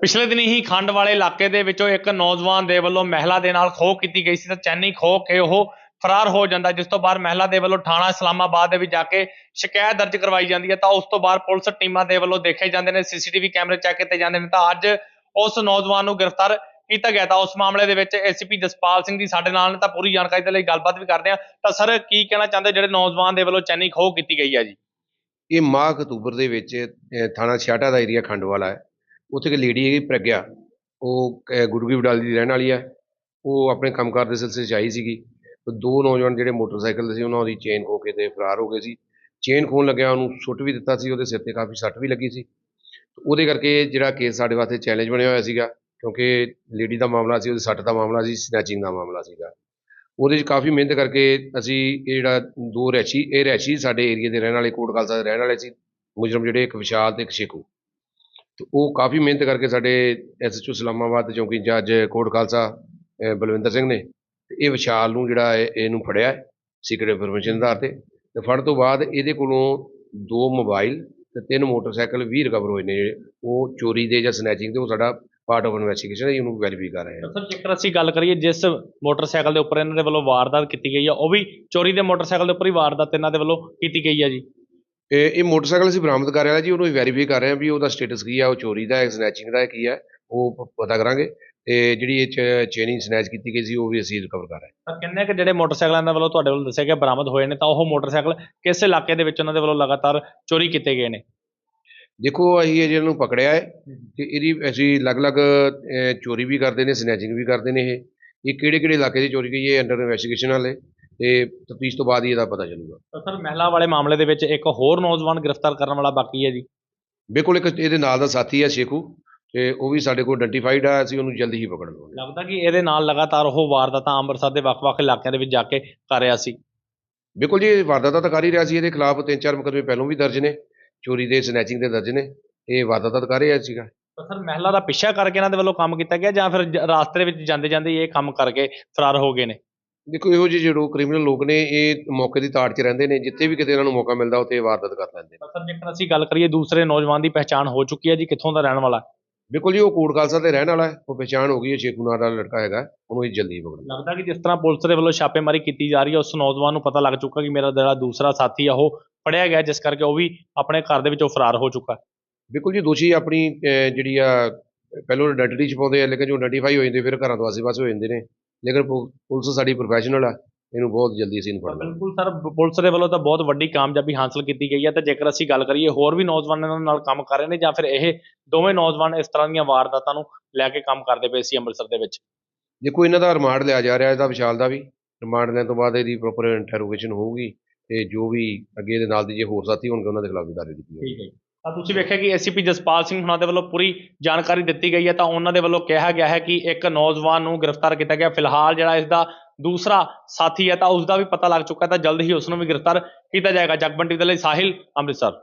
ਪਿਛਲੇ ਦਿਨੀ ਹੀ ਖੰਡ ਵਾਲੇ ਇਲਾਕੇ ਦੇ ਵਿੱਚੋਂ ਇੱਕ ਨੌਜਵਾਨ ਦੇ ਵੱਲੋਂ ਮਹਿਲਾ ਦੇ ਨਾਲ ਖੋਹ ਕੀਤੀ ਗਈ ਸੀ ਤਾਂ ਚੈਨੀ ਖੋਹ ਕੇ ਉਹ ਫਰਾਰ ਹੋ ਜਾਂਦਾ ਜਿਸ ਤੋਂ ਬਾਅਦ ਮਹਿਲਾ ਦੇ ਵੱਲੋਂ ਥਾਣਾ ਇਸਲਾਮਾਬਾਦ ਦੇ ਵਿੱਚ ਜਾ ਕੇ ਸ਼ਿਕਾਇਤ ਦਰਜ ਕਰਵਾਈ ਜਾਂਦੀ ਹੈ, ਤਾਂ ਉਸ ਤੋਂ ਬਾਅਦ ਪੁਲਿਸ ਟੀਮਾਂ ਦੇ ਵੱਲੋਂ ਦੇਖੇ ਜਾਂਦੇ ਨੇ, ਸੀਸੀਟੀਵੀ ਕੈਮਰੇ ਚੈੱਕ ਕੀਤੇ ਜਾਂਦੇ ਨੇ, ਤਾਂ ਅੱਜ ਉਸ ਨੌਜਵਾਨ ਨੂੰ ਗ੍ਰਿਫਤਾਰ ਕੀਤਾ ਗਿਆ ਤਾਂ ਉਸ ਮਾਮਲੇ ਦੇ ਵਿੱਚ ਏਸੀਪੀ ਜਸਪਾਲ ਸਿੰਘ ਜੀ ਸਾਡੇ ਨਾਲ ਨੇ, ਤਾਂ ਪੂਰੀ ਜਾਣਕਾਰੀ ਦੇ ਲਈ ਗੱਲਬਾਤ ਵੀ ਕਰਦੇ ਆ ਤਾਂ ਸਰ, ਕੀ ਕਹਿਣਾ ਚਾਹੁੰਦੇ ਜਿਹੜੇ ਨੌਜਵਾਨ ਦੇ ਵੱਲੋਂ ਚੈਨੀ ਖੋਹ ਕੀਤੀ ਗਈ ਹੈ ਜੀ? ਇਹ ਮਾਹ ਅਕਤੂਬਰ ਦੇ ਵਿੱਚ ਥਾਣਾ ਛਿਆਟਾ ਦਾ ਏਰੀਆ ਖੰਡਵਾਲਾ ਹੈ। ਉੱਥੇ ਇੱਕ ਲੇਡੀ ਹੈਗੀ ਪ੍ਰਗਿਆ ਉਹ ਅਹ, ਗੁਰਗੀ ਬਡਾਲੀ ਦੀ ਰਹਿਣ ਵਾਲੀ ਹੈ ਉਹ ਆਪਣੇ ਕੰਮਕਾਰ ਦੇ ਸਿਲਸਿਲੇ 'ਚ ਆਈ ਸੀਗੀ। ਦੋ ਨੌਜਵਾਨ ਜਿਹੜੇ ਮੋਟਰਸਾਈਕਲ ਤੇ ਸੀ ਉਹਨਾਂ ਦੀ ਚੇਨ ਖੋ ਕੇ ਤੇ ਫਰਾਰ ਹੋ ਗਏ ਸੀ। ਚੇਨ ਖੋਣ ਲੱਗਿਆ ਉਹਨੂੰ ਸੁੱਟ ਵੀ ਦਿੱਤਾ ਸੀ ਉਹਦੇ ਸਿਰ ਤੇ ਕਾਫੀ ਸੱਟ ਵੀ ਲੱਗੀ ਸੀ। ਉਹਦੇ ਕਰਕੇ ਜਿਹੜਾ ਕੇਸ ਸਾਡੇ ਵਾਸਤੇ ਚੈਲੰਜ ਬਣਿਆ ਹੋਇਆ ਸੀਗਾ ਕਿਉਂਕਿ ਲੇਡੀ ਦਾ ਮਾਮਲਾ ਸੀ ਉਹਦੀ ਸੱਟ ਦਾ ਮਾਮਲਾ ਸੀ ਸਨੈਚਿੰਗ ਦਾ ਮਾਮਲਾ ਸੀਗਾ। ਉਹਦੇ 'ਚ ਕਾਫੀ ਮਿਹਨਤ ਕਰਕੇ ਅਸੀਂ ਇਹ ਜਿਹੜਾ ਦੋ ਰੈਸ਼ੀ ਇਹ ਰੈਸ਼ੀ ਸਾਡੇ ਏਰੀਆ ਦੇ ਰਹਿਣ ਵਾਲੇ ਕੋਟ ਖਾਲਸਾ ਦੇ ਰਹਿਣ ਵਾਲੇ ਸੀ। ਮੁਜਰਮ ਜਿਹੜੇ ਇੱਕ ਵਿਸ਼ਾਲ ਤੇ ਇੱਕ ਸ਼ੇਖੂ। ਤੇ ਉਹ ਕਾਫੀ ਮਿਹਨਤ ਕਰਕੇ ਸਾਡੇ ਐਸਐਚਓ ਇਸਲਾਮਾਬਾਦ ਦੇ ਚੌਂਕੀ ਜੱਜ ਕੋਟ ਖਾਲਸਾ ਬਲਵਿੰਦਰ ਸਿੰਘ ਨੇ ਇਹ ਵਿਸ਼ਾਲ ਨੂੰ ਜਿਹੜਾ ਹੈ ਇਹਨੂੰ ਫੜਿਆ ਸੀਕ੍ਰੇਟ ਇਨਫੋਰਮੇਸ਼ਨ ਦੇ ਆਧਾਰ ਤੇ। ਤੇ ਫੜ ਤੋਂ ਬਾਅਦ ਇਹਦੇ ਕੋਲੋਂ ਦੋ ਮੋਬਾਈਲ ਤੇ ਤਿੰਨ ਮੋਟਰਸਾਈਕਲ ਵੀ ਰਿਕਵਰ ਹੋਏ ਨੇ। ਉਹ ਚੋਰੀ ਦੇ ਜਾਂ ਸਨੈਚਿੰਗ ਦੇ, ਉਹ ਸਾਡਾ ਪਾਰਟ ਆਫ ਇਨਵੈਸਟੀਗੇਸ਼ਨ ਹੈ, ਇਹਨੂੰ ਵੈਰੀਫਾਈ ਕਰ ਰਹੇ ਹਾਂ। ਸਰ, ਜੇਕਰ ਅਸੀਂ ਗੱਲ ਕਰੀਏ ਜਿਸ ਮੋਟਰਸਾਈਕਲ ਦੇ ਉੱਪਰ ਇਹਨਾਂ ਦੇ ਵੱਲੋਂ ਵਾਰਦਾਤ ਕੀਤੀ ਗਈ ਆ ਉਹ ਵੀ ਚੋਰੀ ਦੇ ਮੋਟਰਸਾਈਕਲ ਦੇ ਉੱਪਰ ਹੀ ਵਾਰਦਾਤ ਇਹਨਾਂ ਦੇ ਵੱਲੋਂ ਕੀਤੀ ਗਈ ਹੈ ਜੀ। ਇਹ ਇਹ ਮੋਟਰਸਾਈਕਲ ਅਸੀਂ ਬਰਾਮਦ ਕਰ ਰਹੇ ਹਾਂ ਜੀ ਉਹਨੂੰ ਵੈਰੀਫਾਈ ਕਰ ਰਹੇ ਹਾਂ ਵੀ ਉਹਦਾ ਸਟੇਟਸ ਕੀ ਹੈ ਉਹ ਚੋਰੀ ਦਾ ਹੈ ਸਨੈਚਿੰਗ ਦਾ ਹੈ ਕੀ ਹੈ ਉਹ ਪਤਾ ਕਰਾਂਗੇ। ਤੇ ਜਿਹੜੀ ਇਹ ਚੇਨਿੰਗ ਸਨੈਚ ਕੀਤੀ ਗਈ ਸੀ ਉਹ ਵੀ ਅਸੀਂ ਰਿਕਵਰ ਕਰ ਰਹੇ ਹਾਂ। ਤਾਂ ਕਿੰਨੇ ਕੁ ਜਿਹੜੇ ਮੋਟਰਸਾਈਕਲਾਂ ਦੇ ਵੱਲੋਂ ਤੁਹਾਡੇ ਵੱਲੋਂ ਦੱਸਿਆ ਗਿਆ ਬਰਾਮਦ ਹੋਏ ਨੇ ਤਾਂ ਉਹ ਮੋਟਰਸਾਈਕਲ ਕਿਸ ਇਲਾਕੇ ਦੇ ਵਿੱਚ ਉਹਨਾਂ ਦੇ ਵੱਲੋਂ ਲਗਾਤਾਰ ਚੋਰੀ ਕੀਤੇ ਗਏ ਨੇ? ਦੇਖੋ ਅਸੀਂ ਇਹ ਜਿਹਨੂੰ ਨੂੰ ਪਕੜਿਆ ਹੈ ਤੇ ਇਹਦੀ ਅਸੀਂ ਅਲੱਗ-ਅਲੱਗ ਚੋਰੀ ਵੀ ਕਰਦੇ ਨੇ ਸਨੈਚਿੰਗ ਵੀ ਕਰਦੇ ਨੇ ਇਹ। ਇਹ ਕਿਹੜੇ-ਕਿਹੜੇ ਇਲਾਕੇ ਦੀ ਚੋਰੀ ਗਈ ਹੈ ਅੰਡਰ ਇਨਵੈਸਟੀਗੇਸ਼ਨ ਹਾਲੇ ਤੇ ਤਫਤੀਸ਼ ਤੋਂ ਬਾਅਦ ਹੀ ਇਹਦਾ ਪਤਾ ਚੱਲੂਗਾ। ਤਾਂ ਸਰ ਮਹਿਲਾ ਵਾਲੇ ਮਾਮਲੇ ਦੇ ਵਿੱਚ ਇੱਕ ਹੋਰ ਨੌਜਵਾਨ ਗ੍ਰਿਫਤਾਰ ਕਰਨ ਵਾਲਾ ਬਾਕੀ ਹੈ ਜੀ। ਬਿਲਕੁਲ ਇੱਕ ਇਹਦੇ ਨਾਲ ਦਾ ਸਾਥੀ ਹੈ ਸ਼ੇਖੂ ਤੇ ਉਹ ਵੀ ਸਾਡੇ ਕੋਲ ਆਇਡੈਂਟੀਫਾਈਡ ਆ ਅਸੀਂ ਉਹਨੂੰ ਜਲਦੀ ਹੀ ਪਕੜ ਲਵਾਂਗੇ। ਲੱਗਦਾ ਕਿ ਇਹਦੇ ਨਾਲ ਲਗਾਤਾਰ ਉਹ ਵਾਰਦਾਤਾਂ ਅੰਮ੍ਰਿਤਸਰ ਦੇ ਵੱਖ-ਵੱਖ ਇਲਾਕਿਆਂ ਦੇ ਵਿੱਚ ਜਾ ਕੇ ਕਰ ਰਿਹਾ ਸੀ। ਬਿਲਕੁਲ ਜੀ ਇਹ ਵਾਰਦਾਤਾਂ ਤਾਂ ਕਰ ਹੀ ਰਿਹਾ ਸੀ ਇਹਦੇ ਖਿਲਾਫ ਤਿੰਨ ਚਾਰ ਮੁਕੱਦਮੇ ਪਹਿਲਾਂ ਵੀ ਦਰਜ ਨੇ ਚੋਰੀ ਦੇ ਸਨੈਚਿੰਗ ਦੇ ਦਰਜ ਨੇ ਇਹ ਵਾਰਦਾਤਾਂ ਤਾਂ ਕਰ ਰਿਹਾ ਸੀਗਾ। ਸਰ ਮਹਿਲਾ ਦਾ ਪਿੱਛਾ ਕਰਕੇ ਇਹਨਾਂ ਦੇ ਵੱਲੋਂ ਕੰਮ ਕੀਤਾ ਗਿਆ ਜਾਂ ਫਿਰ ਰਾਸਤੇ ਵਿੱਚ ਜਾਂਦੇ ਜਾਂਦੇ ਇਹ ਕੰਮ ਕਰਕੇ ਫਰਾਰ ਹੋ ਗਏ ਨੇ? ਦੇਖੋ ਇਹੋ ਜਿਹੇ ਜਿਹੜੇ ਕ੍ਰਿਮੀਨਲ ਲੋਕ ਨੇ ਇਹ ਮੌਕੇ ਦੀ ਤਾੜ 'ਚ ਰਹਿੰਦੇ ਨੇ ਜਿੱਥੇ ਵੀ ਕਿਤੇ ਇਹਨਾਂ ਨੂੰ ਮੌਕਾ ਮਿਲਦਾ ਉੱਥੇ ਇਹ ਵਾਰਦਾਤ ਕਰ ਲੈਂਦੇ ਨੇ। ਸਰ ਜੇਕਰ ਅਸੀਂ ਗੱਲ ਕਰੀਏ ਦੂਸਰੇ ਨੌਜਵਾਨ ਦੀ ਪਹਿਚਾਣ ਹੋ ਚੁੱਕੀ ਹੈ ਜੀ ਕਿੱਥੋਂ ਦਾ ਰਹਿਣ ਵਾਲਾ? ਬਿਲਕੁਲ ਜੀ ਉਹ ਕੋਟ ਖਾਲਸਾ ਤੇ ਰਹਿਣ ਵਾਲਾ ਹੈ। ਉਹ ਪਛਾਣ ਹੋ ਗਈ ਹੈ ਸ਼ੇਖੂ ਨਾਂ ਦਾ ਲੜਕਾ ਹੈਗਾ ਉਹਨੂੰ ਇਹ ਜਲਦੀ ਪਕੜਨਾ ਲੱਗਦਾ ਕਿ ਜਿਸ ਤਰ੍ਹਾਂ ਪੁਲਿਸ ਦੇ ਵੱਲੋਂ ਛਾਪੇਮਾਰੀ ਕੀਤੀ ਜਾ ਰਹੀ ਹੈ ਉਸ ਨੌਜਵਾਨ ਨੂੰ ਪਤਾ ਲੱਗ ਚੁੱਕਾ ਕਿ ਮੇਰਾ ਜਿਹੜਾ ਦੂਸਰਾ ਸਾਥੀ ਆ ਉਹ ਫੜਿਆ ਗਿਆ ਜਿਸ ਕਰਕੇ ਉਹ ਵੀ ਆਪਣੇ ਘਰ ਦੇ ਵਿੱਚੋਂ ਫਰਾਰ ਹੋ ਚੁੱਕਾ ਬਿਲਕੁਲ ਜੀ ਦੋਸ਼ੀ ਆਪਣੀ ਜਿਹੜੀ ਆ ਪਹਿਲਾਂ ਆਇਡੈਂਟੀ ਛਪਾਉਂਦੇ ਆ ਲੇਕਿਨ ਜੋ ਆਇਡੈਂਟੀਫਾਈ ਹੋ ਜਾਂਦੇ ਫਿਰ ਘਰਾਂ ਤੋਂ ਆਸੇ-ਪਾਸੇ ਹੋ ਜਾਂਦੇ ਨੇ। ਲੇਕਿਨ ਪੁਲਿਸ ਸਾਡੀ ਪ੍ਰੋਫੈਸ਼ਨਲ ਆ ਇਹਨੂੰ ਬਹੁਤ ਜਲਦੀ ਅਸੀਂ ਫੜ ਲਾਂਗੇ ਬਿਲਕੁਲ ਸਰ ਪੁਲਿਸ ਦੇ ਵੱਲੋਂ ਤਾਂ ਬਹੁਤ ਵੱਡੀ ਕਾਮਯਾਬੀ ਹਾਸਲ ਕੀਤੀ ਗਈ ਹੈ ਤੇ ਜੇਕਰ ਅਸੀਂ ਗੱਲ ਕਰੀਏ ਹੋਰ ਵੀ ਨੌਜਵਾਨਾਂ ਨਾਲ ਕੰਮ ਕਰ ਰਹੇ ਨੇ ਜਾਂ ਫਿਰ ਇਹ ਦੋਵੇਂ ਨੌਜਵਾਨ ਇਸ ਤਰ੍ਹਾਂ ਦੀਆਂ ਵਾਰਦਾਤਾਂ ਨੂੰ ਲੈ ਕੇ ਕੰਮ ਕਰਦੇ ਪਏ ਸੀ ਅੰਮ੍ਰਿਤਸਰ ਦੇ ਵਿੱਚ? ਦੇਖੋ ਇਹਨਾਂ ਦਾ ਰਿਮਾਂਡ ਲਿਆ ਜਾ ਰਿਹਾ ਇਹਦਾ ਵਿਸ਼ਾਲ ਦਾ ਵੀ। ਰਿਮਾਂਡ ਲੈਣ ਤੋਂ ਬਾਅਦ ਇਹਦੀ ਪ੍ਰੋਪਰ ਇੰਟਰੋਗੇਸ਼ਨ ਹੋਊਗੀ ਤੇ ਜੋ ਵੀ ਅੱਗੇ ਦੇ ਨਾਲ ਦੇ ਜੇ ਹੋਰ ਸਾਥੀ ਹੋਣਗੇ ਉਹਨਾਂ ਦੇ ਖਿਲਾਫ ਵੀ ਕਾਰਵਾਈ ਕੀਤੀ ਜਾਊਗੀ। ਠੀਕ ਹੈ ਤਾਂ ਤੁਸੀਂ ਵੇਖਿਆ ਕਿ ਐਸਪੀ ਜਸਪਾਲ ਸਿੰਘ ਹੁਣਾਂ ਦੇ ਵੱਲੋਂ ਪੂਰੀ ਜਾਣਕਾਰੀ ਦਿੱਤੀ ਗਈ ਹੈ ਤਾਂ ਉਹਨਾਂ ਦੇ ਵੱਲੋਂ ਕਿਹਾ ਗਿਆ ਹੈ ਕਿ ਇੱਕ ਨੌਜਵਾਨ ਨੂੰ ਗ੍ਰਿਫਤਾਰ ਕੀਤਾ ਗਿਆ। ਫਿਲਹਾਲ ਜਿਹੜਾ ਇਸ ਦਾ ਦੂਸਰਾ ਸਾਥੀ ਹੈ ਤਾਂ ਉਸ ਦਾ ਵੀ ਪਤਾ ਲੱਗ ਚੁੱਕਾ ਤਾਂ ਜਲਦ ਹੀ ਉਸ ਨੂੰ ਵੀ ਗ੍ਰਿਫਤਾਰ ਕੀਤਾ ਜਾਏਗਾ। ਜਗਬੰਟੀ ਦੇ ਲਈ ਸਾਹਿਲ ਅੰਮ੍ਰਿਤਸਰ।